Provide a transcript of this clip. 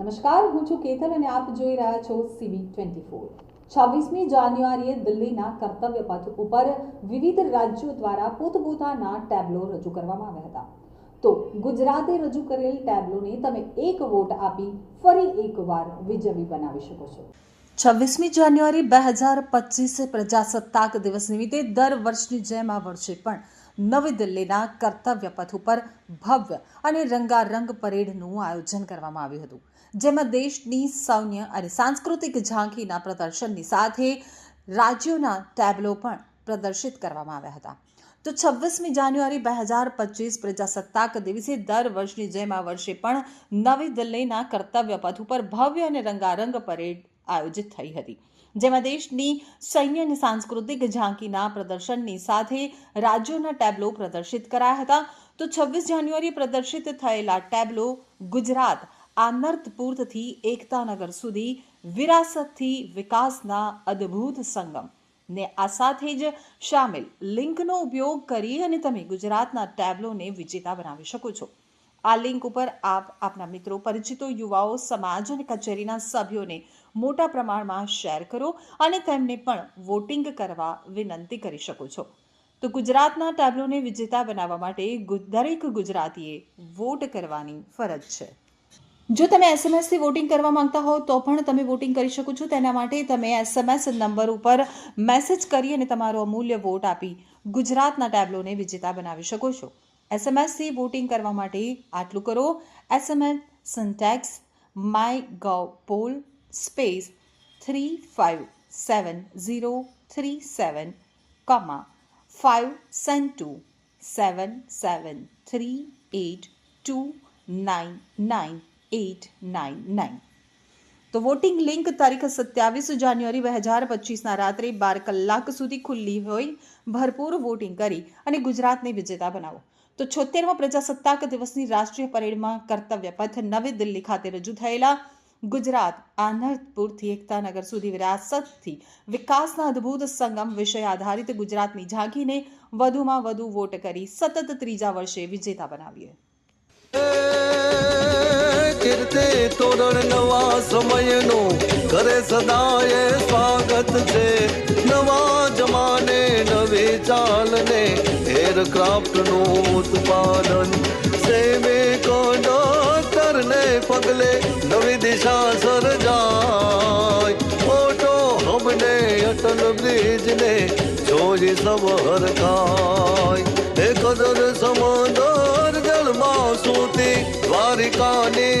નમસ્કાર, હું છું કેતલ અને આપ જોઈ રહ્યા છો સીબી ટ્વેન્ટી ફોર છવ્વીસમી જાન્યુઆરીએ દિલ્હીના કર્તવ્ય પથ ઉપર વિવિધ રાજ્યો દ્વારા પોતપોતાના ટેબ્લો રજૂ કરવામાં આવ્યા હતા. તો ગુજરાતે રજૂ કરેલ ટેબ્લોને તમે એક વોટ આપી ફરી એકવાર વિજયી બનાવી શકો છો. છવ્વીસમી જાન્યુઆરી બે હજાર પચીસ પ્રજાસત્તાક દિવસ નિમિત્તે દર વર્ષની જેમ આ વર્ષે પણ નવી દિલ્હીના કર્તવ્ય પથ ઉપર ભવ્ય અને રંગારંગ પરેડનું આયોજન કરવામાં આવ્યું હતું, જેમાં દેશની સૌન્ય અને સાંસ્કૃતિક ઝાંખીના પ્રદર્શનની સાથે રાજ્યોના ટેબ્લો પણ પ્રદર્શિત કરવામાં આવ્યા હતા. તો છવ્વીસમી જાન્યુઆરી બે હજાર પચીસ પ્રજાસત્તાક દિવસે દર વર્ષની જેમ આ વર્ષે પણ નવી દિલ્હીના કર્તવ્ય પથ ઉપર ભવ્ય અને રંગારંગ પરેડ આયોજિત થઈ હતી. જેમાં દેશની સૈન્ય અને સાંસ્કૃતિક ઝાંકીના પ્રદર્શનની સાથે રાજ્યોના ટેબ્લો પ્રદર્શિત કરાયા હતા. તો છવ્વીસ જાન્યુઆરી પ્રદર્શિત થયેલા ટેબ્લો ગુજરાત આનર્તપુરથી એકતાનગર સુધી વિરાસતથી વિકાસના અદ્ભુત સંગમ. ને આ સાથે જ સામેલ લિંકનો ઉપયોગ કરી અને તમે ગુજરાતના ટેબ્લોને વિજેતા બનાવી શકો છો. આ લિંક ઉપર આપ આપના મિત્રો, પરિચિતો, યુવાઓ, સમાજ અને કચેરીના સભ્યોને મોટા પ્રમાણમાં શેર કરો અને તેમને પણ વોટિંગ કરવા વિનંતી કરી શકો છો. તો ગુજરાતના ટેબ્લોને વિજેતા બનાવવા માટે દરેક ગુજરાતીએ વોટ કરવાની ફરજ છે. જો તમે એસએમએસથી વોટિંગ કરવા માંગતા હો, તો પણ તમે વોટિંગ કરી શકો છો. તેના માટે તમે એસએમએસ નંબર ઉપર મેસેજ કરી અને તમારો અમૂલ્ય વોટ આપી ગુજરાતના ટેબ્લોને વિજેતા બનાવી શકો છો. એસએમએસથી વોટિંગ કરવા માટે આટલું કરો. SMS syntax my gov poll space three five seven zero three seven comma five seven two seven seven three eight two nine nine eight nine nine તો વોટિંગ લિંક તારીખ સત્યાવીસ જાન્યુઆરી બે હજાર પચીસના રાત્રે બાર કલાક સુધી ખુલ્લી હોય. ભરપૂર વોટિંગ કરી અને ગુજરાતને વિજેતા બનાવો. તો છોતેરમા પ્રજાસત્તાક દિવસની રાષ્ટ્રીય પરેડમાં કર્તવ્ય પથ નવી દિલ્હી ખાતે રજૂ થયેલા. ગુજરાત આનંદપુરથી એકતાનગર સુધી વિરાસતથી વિકાસના અદ્ભુત સંગમ વિષય આધારિત ગુજરાતની ઝાંખીને વધુમાં વધુ વોટ કરી સતત ત્રીજા વર્ષે વિજેતા બનાવીએ કીર્તિ તોરણ નવા સમયનું કરે સદાય સ્વાગત છે. નવા જમાને નવી ચાલને એરક્રાફ્ટનું ઉત્પાદન સૈનિક ડોક્ટરને પગલે નવી દિશા સર્જાય ઓટો હમને અટલ બ્રિજને જોઈ સબર ખાય એ કદર સમંદર જળમાં સૂતી દ્વારિકાની